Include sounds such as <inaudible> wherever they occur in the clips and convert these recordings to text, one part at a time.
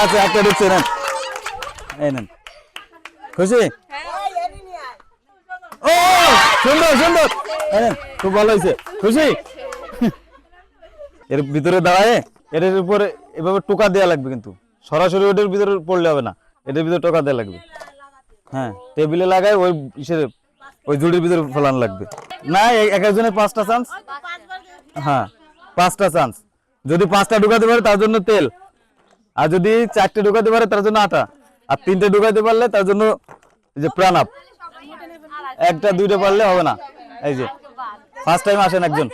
আচ্ছা একটা ঢুকছে নেন। এই নেন। খুশি? ও, সুন্দর সুন্দর। খুব ভালো হয়েছে। খুশি? এর ভিতরে দাঁড়ায় এর উপরে এভাবে টোকা দেওয়া লাগবে কিন্তু। সরাসরি ওটার ভিতরে পড়লে হবে না। এটার ভিতরে টোকা দেওয়া লাগবে। হ্যাঁ টেবিলে লাগায় ওই ইসের, ওই জুড়ির ভিতরে ফলান লাগবে। না এক একজনের পাঁচটা চান্স? হ্যাঁ পাঁচটা চান্স। যদি পাঁচটা ঢুকাতে পারে, তার জন্য তেল। আর যদি চারটে ঢুকাতে পারে, তার জন্য আটা। আর তিনটে ঢুকাতে পারলে, তার জন্য যে প্রাণ আপ একটা, দুইটা পারলে হবে না। এই যে ফার্স্ট টাইম আসেন একজন।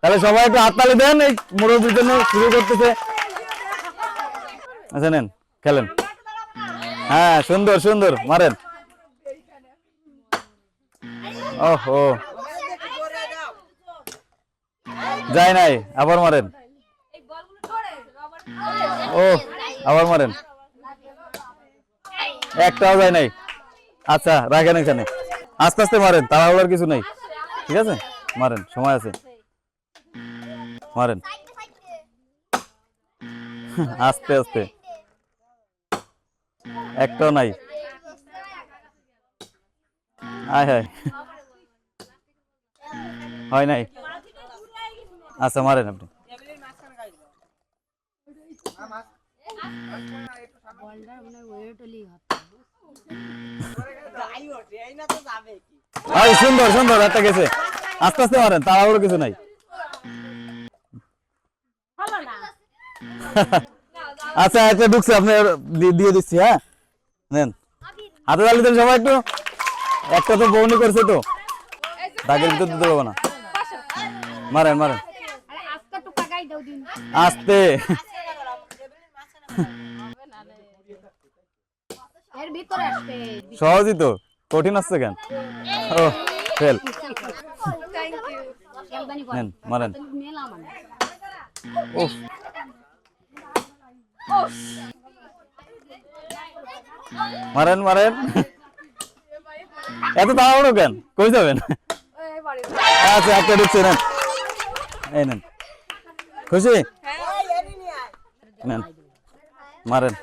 তাহলে সবাই একটু হাততালি দেন, এই মুরব্বীর জন্য শুরু করতেছে। আচ্ছা নেন, খেলেন। হ্যাঁ সুন্দর সুন্দর, মারেন। ওহো। যায় নাই, আবার মারেন। ও, আবার মারেন। একটাও যায় নাই। আচ্ছা রাখেন এখানে। আস্তে আস্তে মারেন, তাড়াহুড়ার কিছু নেই। ঠিক আছে? মারেন, সময় আছে। মারেন। আস্তে আস্তে। একটাও নাই। আয় হায় হয় নাই? আচ্ছা মারেন আপনি। সুন্দর সুন্দর একটা গেছে। আস্তে আস্তে মারেন তাড়াহুড়ো কিছু নাই। আচ্ছা একটা ঢুকছে আপনি দিয়ে দিচ্ছি হ্যাঁ? নেন। হাতে তালি দেন সবাই একটু। একটা তো বৌনি করছে তো। দাগের ভিতর দিতে পারব না। মারেন মারেন। আস্তে। এর ভিতরে আসবে সহজই তো কঠিন আসছে কেন? ও ফেল। নেন মারেন। মানে। মারেন মারেন। এত তাড়াহুড়ো কেন? কই যাবেন? আচ্ছা একটা ঢুকছে নেন। এই নেন। খুশি? নেন। মারেন।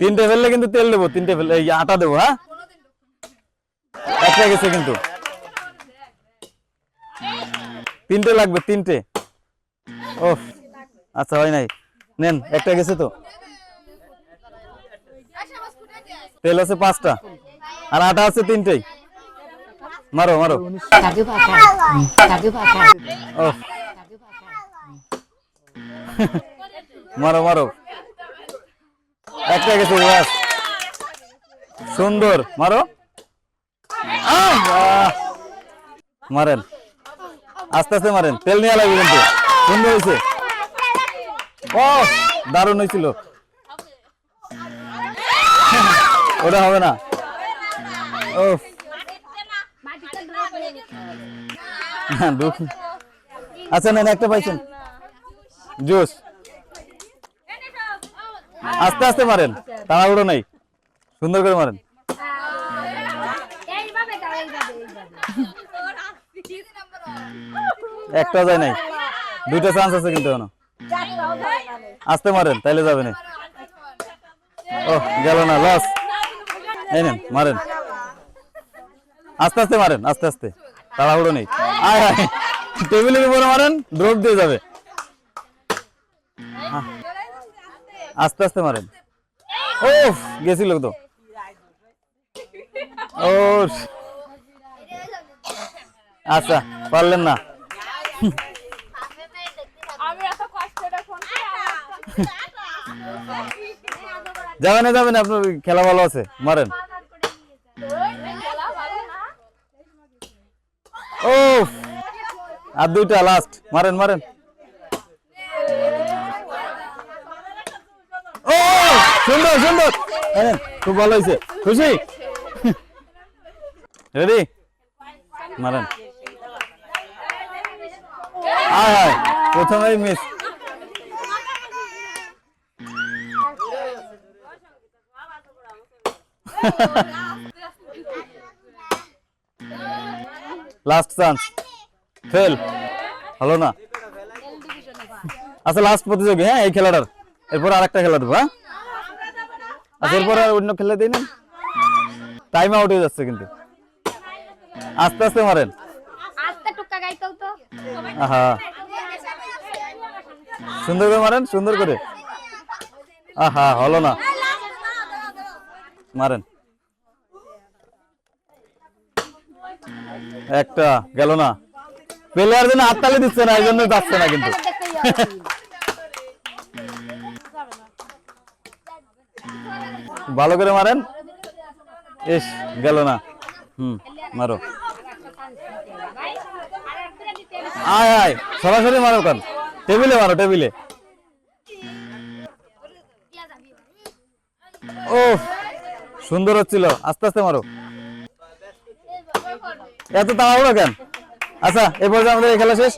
তিনটে ফেললে কিন্তু তেল দেবো, তিনটে ফেললে, এই আটা দেবো হ্যাঁ? একটা গেছে কিন্তু। তিনটে লাগবে, তিনটে। ও আচ্ছা হয় নাই। নেন, একটা গেছে তো। তেল আছে পাঁচটা, আর আটা আছে তিনটেই। মারো মারো। মারো মারো। একটা গেছে বাস। সুন্দর। মারো। মারেন। আস্তে আস্তে মারেন। তেল নিয়ে লাগবে কিন্তু। সুন্দর হয়েছে। ও দারুণ হয়েছিল। ওটা হবে না। ও হ্যাঁ, আচ্ছা নেন একটা পাইছেন। জুস। আস্তে আস্তে মারেন। তাড়াহুড়ো নাই। সুন্দর করে মারেন। একটা যায় নাই। দুইটা চান্স আছে কিন্তু এখনও। আস্তে মারেন তাইলে যাবে না ও গেল না লস এই নেন মারেন। আস্তে আস্তে মারেন আস্তে আস্তে। তাড়াহুড়ো নেই। আয় টেবিলের উপরে মারেন ড্রপ দিয়ে যাবে আহ, আস্তে আস্তে মারেন। ও গেছিল তো। ও আচ্ছা পারলেন না। যাবেন না যাবেন আপনার খেলা ভালো আছে মারেন। ও আর দুইটা লাস্ট মারেন মারেন ও সুন্দর সুন্দর। খুব ভালো হয়েছে। খুশি? রেডি মারেন। আয় প্রথমেই মিস লাস্ট চান্স ফেল হলো না। আচ্ছা লাস্ট প্রতিযোগী হ্যাঁ এই খেলাটার। এরপর আর একটা খেলা দেবো হ্যাঁ? এরপর আর অন্য খেলা দিই না? টাইম আউট হয়ে যাচ্ছে কিন্তু। আস্তে আস্তে মারেন। আহা। সুন্দর করে মারেন সুন্দর করে। আহা হলো না। মারেন। একটা গেল না। প্লেয়ার যেন হাততালি দিচ্ছে না এই জন্য যাচ্ছে না কিন্তু। <laughs> ভালো করে মারেন। ইস, গেল না। হুম, মারো। আয় আয়, সরাসরি মারো কান? টেবিলে মারো, টেবিলে। ও সুন্দর হচ্ছিল। আস্তে আস্তে মারো। এত তাড়াহুড়ো কেন? আচ্ছা এ পর্যায়ে আমাদের এই খেলা শেষ।